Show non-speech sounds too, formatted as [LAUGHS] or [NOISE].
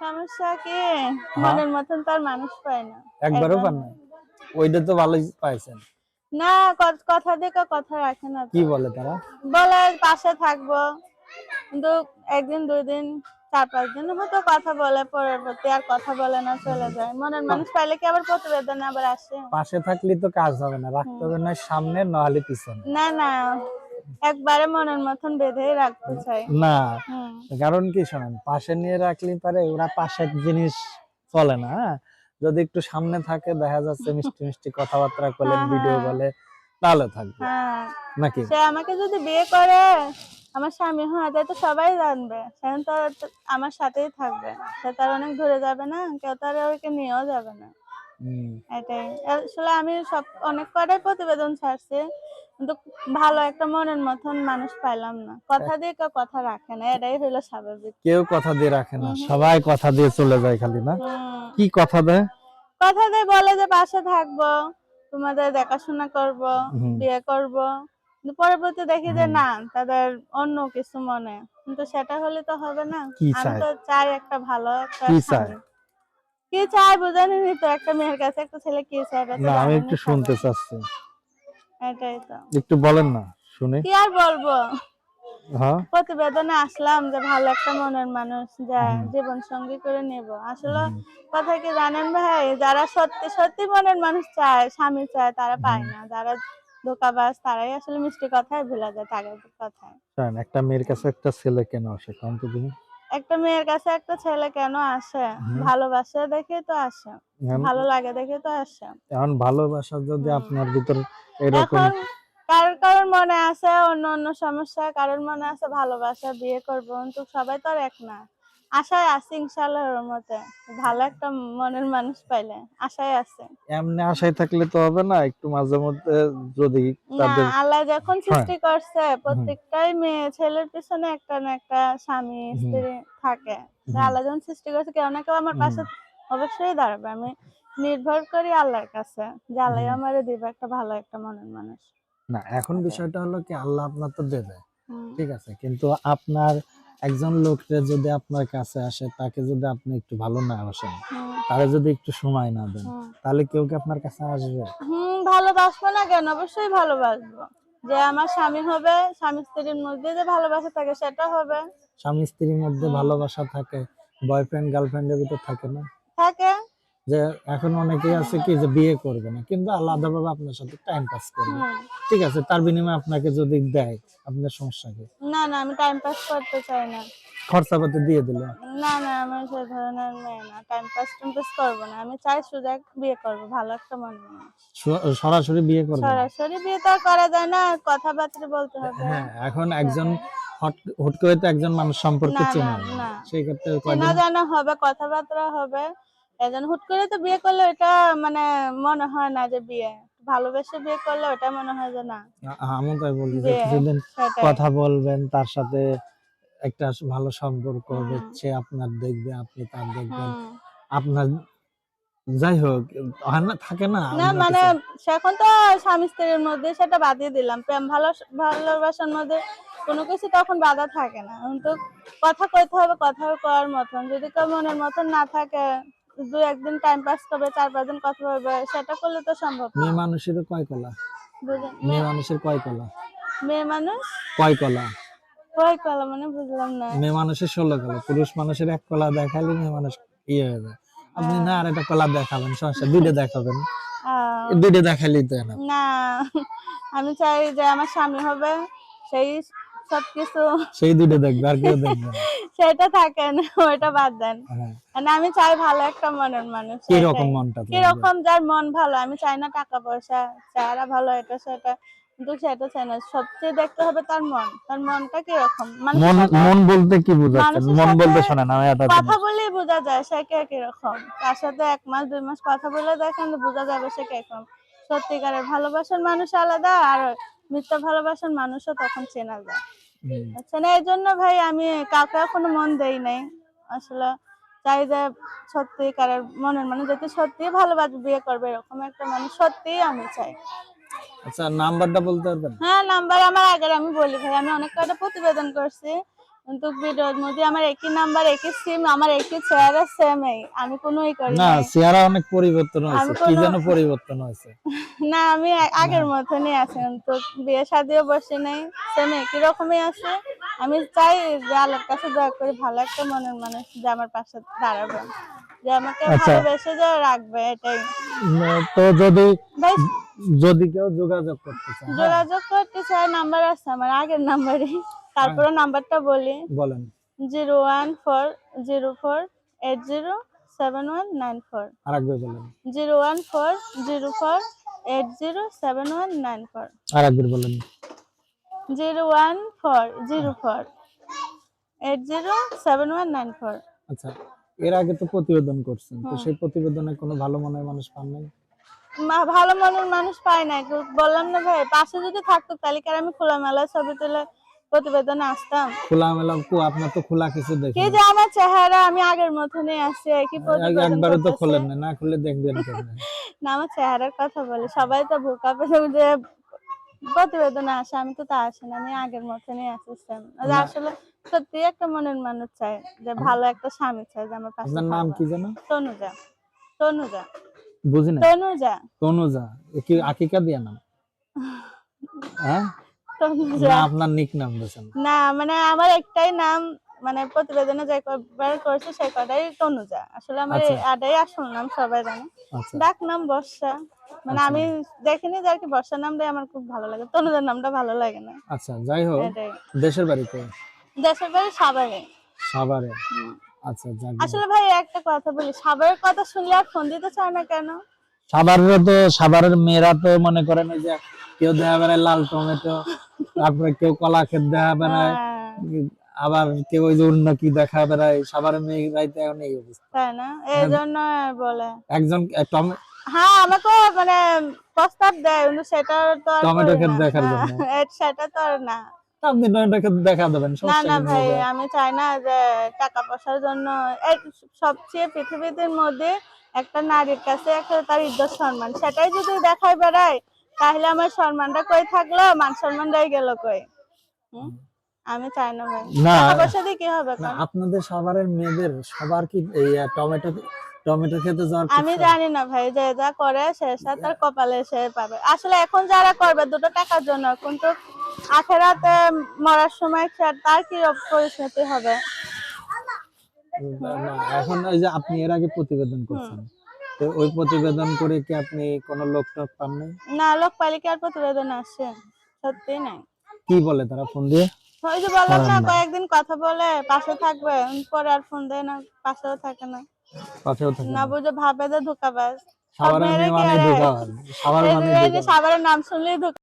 সমস্যা কি? মনের মতন তো আর মানুষ পায় না। একবারও পান না ওইটা তো ভালোই পাইছেন। না কথা দেখে কথা রাখে না কি বলে তারা? বলে পাশে থাকব। কিন্তু একদিন দুই দিন চার পাঁচ দিন হয়তো কথা বলে পরবর্তী আর কথা বলে না চলে যায়। মনের মানুষ পাইলে কি আবার প্রতিবেদন আবার আসে? পাশে থাকলে তো কাজ হবে না রাখতে হবে না সামনে নাহলে পিছনে। না না। একবারে মনের মতন রাখতে চাই। না কারণ কি শোনেন পাশে নিয়ে রাখলে পারে ওরা পাশে এক জিনিস চলে না হ্যাঁ? যদি একটু সামনে থাকে দেখা যাচ্ছে মিষ্টি মিষ্টি কথাবার্তা করলে হ্যাঁ, ভিডিও হ্যাঁ। বলে তাহলে থাকবে। নাকি? সে আমাকে যদি বিয়ে করে আমার স্বামী হয় তাই তো সবাই জানবে। সে তো আমার সাথেই থাকবে। সে তার অনেক দূরে যাবে না কেউ তার ওকে নিয়েও যাবে না। এটাই। আসলে আমি সব অনেক কটাই প্রতিবেদন ছাড়ছি। কিন্তু ভালো একটা মনের মতন মানুষ পাইলাম না। কথা দিয়ে কেউ কথা রাখে না এটাই হলো স্বাভাবিক। কেউ কথা দিয়ে রাখে না সবাই কথা দিয়ে চলে যায় খালি না? কি কথা দেয়? কথা দিয়ে বলে যে পাশে থাকব তোমাদের দেখাশোনা করব বিয়ে করব কিন্তু পরবর্তী দেখি যে না তাদের অন্য কিছু মনে। কিন্তু সেটা হলে তো হবে না। আমি? তো চাই একটা ভালো কি। চায়? কি চাই বুঝানি তো একটা মেয়ের কাছে একটা ছেলে কি চায় না আমি একটু। শুনতে চাচ্ছি। এটাই তো। একটু বলেন না শুনে। কি আর বলব? হ্যাঁ? প্রতিবেদনে আসলাম যে ভালো একটা মনের মানুষ যা জীবন সঙ্গী করে নেব। আসলে কথা কি জানেন ভাই? যারা সত্যি সত্যি মনের মানুষ চায় স্বামী চায় তারা পায় না। যারা ধোকাবাজ তারাই আসলে মিষ্টি কথায় ভুলে যায় তাদের কথায় একটা মেয়ের কাছে একটা ছেলে কেন আসে কারণ তো একটা মেয়ের কাছে একটা ছেলে কেন আসে? ভালোবাসা দেখে তো আসে। ভালো লাগে দেখে তো আসে। এখন ভালোবাসা যদি। আপনার ভিতর এরকম কারোর কারোর মনে আছে অন্য অন্য সমস্যা কারোর মনে আছে ভালোবাসা বিয়ে করব কিন্তু সবাই তো আর এক না। আশায় আছে ইনশাল্লাহর মতে ভালো একটা মনের মানুষ পাইলে আশায় আছে। এমনি আশায় থাকলে তো হবে না একটু মাঝে মধ্যে যদি তাদের আল্লাহ যখন। সৃষ্টি করছে প্রত্যেকটাই মেয়ে ছেলের পিছনে একটা না একটা স্বামী স্ত্রী থাকে। আল্লাহ যখন সৃষ্টি করছে কেউ না কেউ আমার পাশে অবশ্যই দাঁড়াবে। আমি নির্ভর করি আল্লাহর কাছে যে আল্লাহ। আমারে দিবে একটা ভালো একটা মনের মানুষ। না এখন বিষয়টা হলো কি আল্লাহ আপনার তো দেবে। ঠিক আছে কিন্তু আপনার একজন লোকটা যদি আপনার কাছে আসে তাকে যদি আপনি একটু ভালো না বাসেন তাহলে তারে যদি একটু সময় না দেন তাহলে কেউ কি আপনার কাছে আসবে? হুম ভালোবাসবো না কেন? অবশ্যই ভালোবাসবো। যে আমার স্বামী হবে স্বামী স্ত্রীর মধ্যে যে ভালোবাসা থাকে সেটা হবে। স্বামী স্ত্রীর মধ্যে ভালোবাসা থাকে বয়ফ্রেন্ড গার্লফ্রেন্ডের ভিতর থাকে না? থাকে। যে এখন অনেকেই আছে কি যে বিয়ে করবে না কিন্তু আলাদাভাবে আপনার সাথে টাইম পাস করবে। ঠিক আছে তার বিনিময়ে আপনাকে যদি দেয় আপনার সমস্যা কি? না না আমি টাইম পাস করতে চাই না। খরচাপাতি দিয়ে দিলে? না না আমি সেই ধরনের মেয়ে না। টাইম পাস টাইম পাস করব না। আমি চাই সোজা বিয়ে করব ভালো একটা মনে মানুষ। সরাসরি বিয়ে করবে? সরাসরি বিয়ে তো করা যায় না কথাবার্তা বলতে হবে। হ্যাঁ এখন একজন হট হুট করে তো একজন মানুষ সম্পর্কে চেনা না। সেই ক্ষেত্রে চেনা জানা হবে কথাবার্তা হবে। এজন হুট করে তো বিয়ে করলে এটা মানে মনে হয় না যে বিয়ে। ভালোবেসে বিয়ে করলে ওটা মনে হয় যে না। আমি তাই বলি যে কিছুদিন কথা বলবেন তার সাথে একটা ভালো সম্পর্ক। সে আপনার দেখবে আপনি তার দেখবেন। আপনার যাই হোক হয় না থাকে না না মানে এখন তো স্বামী স্ত্রীর মধ্যে সেটা বাদিয়ে দিলাম। প্রেম ভালো ভালোবাসার মধ্যে কোনো কিছু তখন বাধা থাকে না। কিন্তু কথা কইতে হবে কথা করার মতন। যদি কেউ মনের মতন না থাকে দু একদিন টাইম পাস করবে চার পাঁচ দিন কথা বলবে সেটা করলে তো সম্ভব মেয়ে মানুষের কয় কলা? মেয়ে মানুষের কয় কলা? মেয়ে মানুষ? কয় কলা? কয় কলা মানে বুঝলাম না। মেয়ে মানুষের ষোলো কলা পুরুষ মানুষের এক কলা দেখালে মেয়ে মানুষ ইয়ে হয়ে যায়। আপনি না আর একটা কলা দেখাবেন সমস্যা দুইটা দেখাবেন। দুইটা দেখালেই তো না আমি চাই যে আমার স্বামী হবে সেই সবকিছু সেই দুইটা দেখবে আর কেউ দেখবে [LAUGHS] সেটা থাকে না ওইটা বাদ দেন। হ্যাঁ। মানে আমি চাই ভালো একটা মনের মানুষ কি রকম মনটা তোমার? কীরকম যার মন ভালো আমি চাই না টাকা পয়সা ভালো এটা সেটা কিন্তু সেটা চাই না। সবচেয়ে দেখতে হবে তার মন তার মনটা কীরকম? মানুষের মন মন বলতে কি বোঝাচ্ছেন? মন বলতে শোনেন আমি একটা কথা বলেই বোঝা যায় সে কে কীরকম। তার সাথে এক মাস দুই মাস কথা বলে দেখেন বোঝা যাবে সে কীরকম। সত্যিকারের ভালোবাসার মানুষ আলাদা আর মিথ্যা ভালোবাসার মানুষও তখন চেনা যায়। আচ্ছা না এই জন্য ভাই আমি কাউকে এখনও মন দেই নাই। আসলে চাই যে সত্যি সত্যিকারের মনের মানে যাতে সত্যি ভালোবাসবে বিয়ে করবে এরকম একটা মানুষ সত্যি আমি চাই। আচ্ছা নাম্বারটা বলতে পারবেন? হ্যাঁ নাম্বার আমার আগের আমি বলি ভাই আমি অনেক কয়টা প্রতিবেদন করছি। কিন্তু ভিডিওর মধ্যে আমার একই নাম্বার একই সিম আমার একই চেহারা সেমই আমি কোনো ই করি না চেহারা অনেক পরিবর্তন হয়েছে। কি যেন পরিবর্তন হয়েছে। [LAUGHS] না আমি আগের মতনই আছি। তো বিয়ে শাদিও বসে নাই। সেম একই রকমই আছে। আমি চাই যে আল্লাহর কাছে দয়া করে ভালো একটা মনের মানুষ যে আমার পাশে দাঁড়াবে। যে আমাকে আচ্ছা। ভালোবেসে যে রাখবে এটাই। তো যদি যদি কেউ যোগাযোগ করতে চায় হ্যাঁ, যোগাযোগ করতে চাই নাম্বার আছে আমার আগের নাম্বারই তারপরে নাম্বারটা বলি। বলেন। Zero one four zero four eight zero seven one nine four. আরেকবার বলেন। Zero one four zero four eight zero seven one nine four. আরেকবার বলেন। Zero one four zero four eight zero seven one nine four. আচ্ছা এর আগে তো প্রতিবেদন করছেন তো সেই প্রতিবেদনে কোনো ভালো মনের মানুষ পান নাই? ভালো মনের মানুষ পাই না বললাম না ভাই পাশে যদি থাকতো তাহলে আমি খোলামেলা ছবি তুলে প্রতিবেদনে আসতাম। খোলামেলা কো আপনার তো খোলা কিছু দেখি কি যে আমার চেহারা আমি আগের মতনই আছি প্রতিবেদন একবারে তো খোলেন না না খুলে দেখবেন [LAUGHS] না আমার চেহারার কথা বলে সবাই তো ভোকা পেয়ে যে প্রতিবেদনে আসে আমি তো তা আসি না আমি আগের মতনই। যে না। আসলে সত্যি একটা মনের মানুষ চাই যে ভালো একটা স্বামী চাই যে আমার পাশে আপনার নাম কি যেন? তনুজা তনুজা। বুঝি না। তনুজা। তনুজা কি আকিকা দিয়া নাম? [LAUGHS] হ্যাঁ? আপনার নিক নাম না মানে আমার একটাই নাম মানে প্রতিবেদনে যে কবার করছে সেই কটাই তনুজা। আসলে আমার আচ্ছা। আটাই আসল নাম সবাই জানে। আচ্ছা। ডাক নাম বর্ষা। মানে আচ্ছা। আমি দেখিনি যে আর কি বর্ষা নামটাই আমার খুব ভালো লাগে। তনুজার নামটা ভালো লাগে না। আচ্ছা যাই হোক দেশের বাড়িতে? দেশের বাড়ি সাভারে। সাভারে? আচ্ছা আসলে ভাই একটা কথা বলি সাভারের কথা শুনলে আর ফোন দিতে চায় না কেন? সাভারের তো সাভারের মেয়েরা তো মনে করেন যে কেউ দেখা লাল টমেটো তারপরে কেউ কলা ক্ষেত দেখা বেড়ায় হ্যাঁ, আবার কেউ ওই যে অন্য কি দেখা বেড়ায় সবার মেয়েরাই তো এখন এই অবস্থা। তাই না? এই জন্য বলে। একজন হ্যাঁ আমাকে মানে প্রস্তাব দেয় কিন্তু সেটা তো আর টমেটো ক্ষেত না। দেখার হ্যাঁ, জন্য। এ- সেটা তো আর না। আপনি টমেটো ক্ষেত দেখা দেবেন না না ভাই আমি চাই না যে টাকা পয়সার জন্য এই সবচেয়ে পৃথিবীর মধ্যে একটা নারীর কাছে একটা তার ইজ্জত সম্মান সেটাই যদি দেখায় বেড়ায় তাহলে আমার সম্মানটা কই থাকল? মান সম্মানটাই গেল কই? আমি চাই না ভাই। না। দিয়ে কি হবে কোন? আপনাদের সাভারের মেয়েদের সবার কি এই টমেটো টমেটো খেতে যাওয়ার আমি? জানি না ভাই যে যা করে সে তার কপালে সে পাবে। আসলে এখন যারা করবে দুটো টাকার জন্য কিন্তু আখেরাতে মরার সময় তার কি পরিস্থিতি হবে? এখন ওই যে আপনি এর আগে প্রতিবেদন করছেন। তো ওই প্রতিবেদন করে কি আপনি কোনো লোক টোক পান নাই না লোক পালিকার প্রতিবেদন আসে? সত্যি নাই। কি বলে তারা ফোন দিয়ে? ওই যে বললাম না কয়েকদিন কথা বলে পাশে থাকবে পরে আর ফোন দেয় না পাশেও থাকে না। পাশেও থাকে না। বুঝে ভাবে যে ধোকাবাজ। সাভারের কি মানে আর- মানে। সাভারের নাম শুনলেই ধোকা